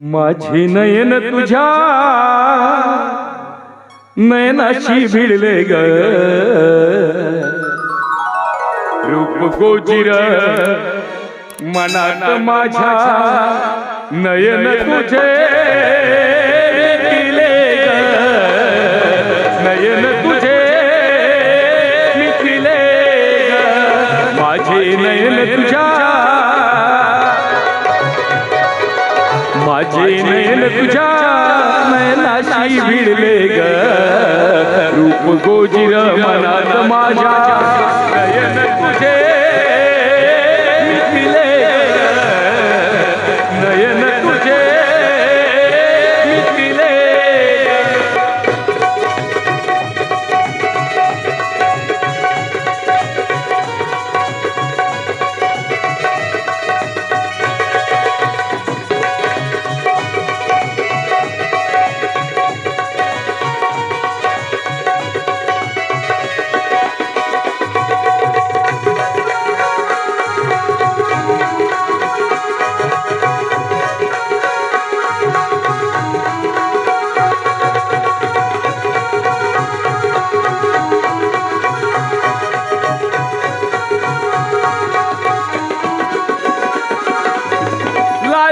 माझे नयन तुझ्या नयनाशी भिडले ग. रूप गोचिर मनात माझ्या नयन तुझे मिटिले ग. नयन तुझे मिटिले ग. माझे नयन तुझ्या माझे नयन तुझ्या नयनाशी भिडले ग। रूप गोजिर मनात माझ्या। नयन तुझे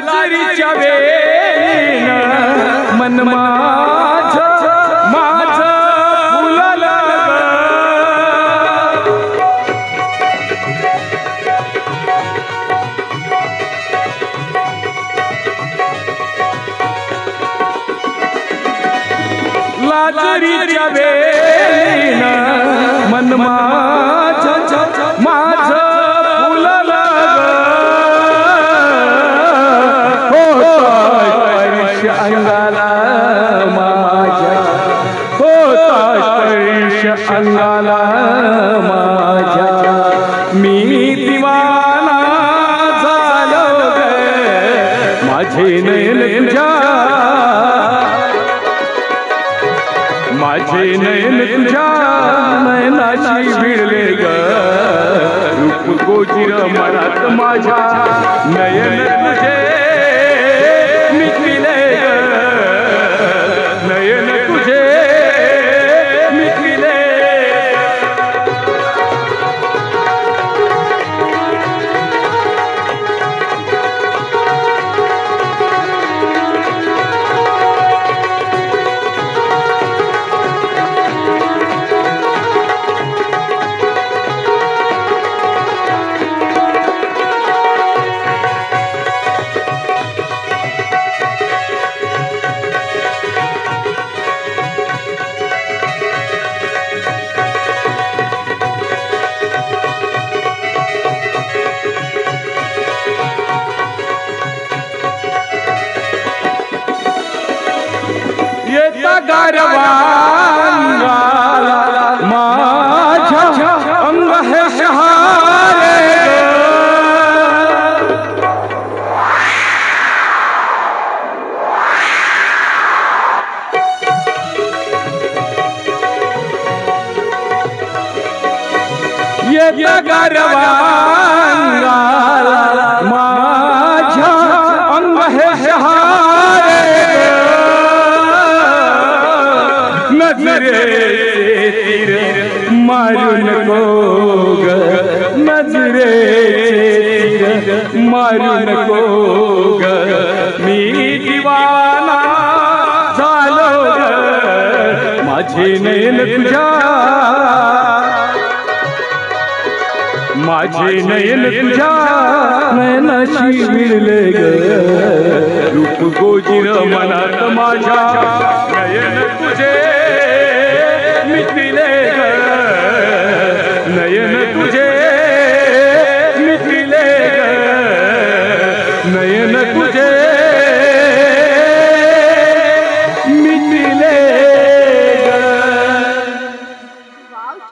लाजरीच्या वेळेनं मन माझ माझ लाजरीच्या मन माझ अंगाला माझ्या होताय स्पर्श अंगाला माझ्या. मी दिवाना झालो माझे नयन तुझ्या. माझे नयन तुझ्या नयनाशी भिडले ग. रूप गोचिर मनात माझ्या नयन येता गारवांगाला माझ्या अंग हे शहारे. नजरे तीर मारू नको ग नजरे तीर मारू नको ग मी दिवाना झालो माझे नेन तुझ्या माझे नयन तुझ्या नयनाशी मिळले ग रूप गोजिर मनात माझ्या। नयन तुझे